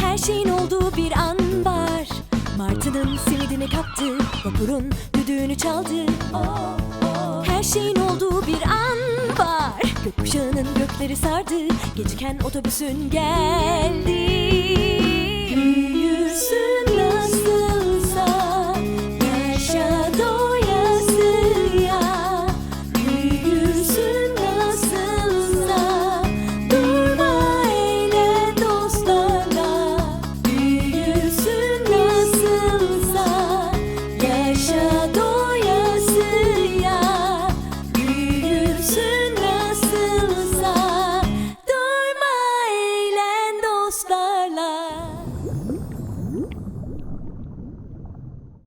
Her şeyin olduğu bir an var. Martının simidini kaptı Vapurun düdüğünü çaldı. Her şeyin olduğu bir an var. Gökkuşağının gökleri sardı. Geciken otobüsün geldi.